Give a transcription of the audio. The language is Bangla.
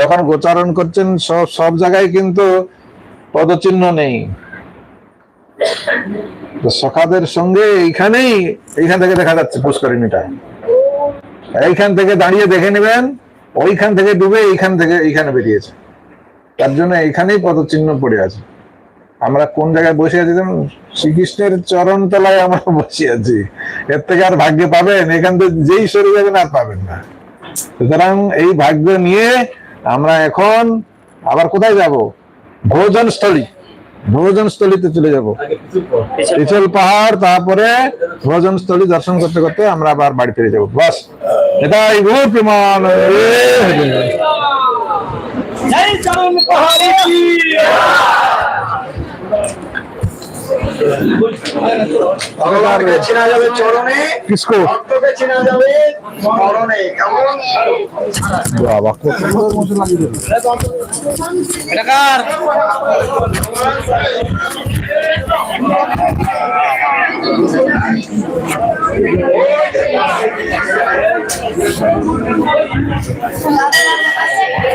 যখন গোচারণ করছেন, সব সব জায়গায় কিন্তু পদচিহ্ন নেই। সখাদের সঙ্গে এইখানেই এইখান থেকে দেখা যাচ্ছে পুষ্করিণীটা। এইখান থেকে দাঁড়িয়ে দেখে নেবেন, ওইখান থেকে ডুবে এইখান থেকে এইখানে বেরিয়েছে। তার জন্য এইখানেই পদচিহ্ন পড়ে আছে। আমরা কোন জায়গায় বসে আছি জানেন? শ্রীকৃষ্ণের চরণ তলায় আমরা বসে আছি। এর থেকে আর ভাগ্য পাবেন, এখান থেকে যেই সরে যাবেন আর পাবেন না। সুতরাং এই ভাগ্য নিয়ে আমরা এখন আবার কোথায় যাব? ভোজন স্থলী ভোজন স্থলীতে চলে যাব। পিছল পাহাড়, তারপরে ভোজন স্থলী দর্শন করতে করতে আমরা আবার বাড়ি ফিরে যাব। বাস, এটাই গো বিমান জয় চরণ ভগবানকে চেনা যাবে চরণে কিসকো। ভক্তকে চেনা যাবে মরণে কেমন? বাবা কত সুন্দর মতো লাগিয়ে দিল। এটা কার? Thank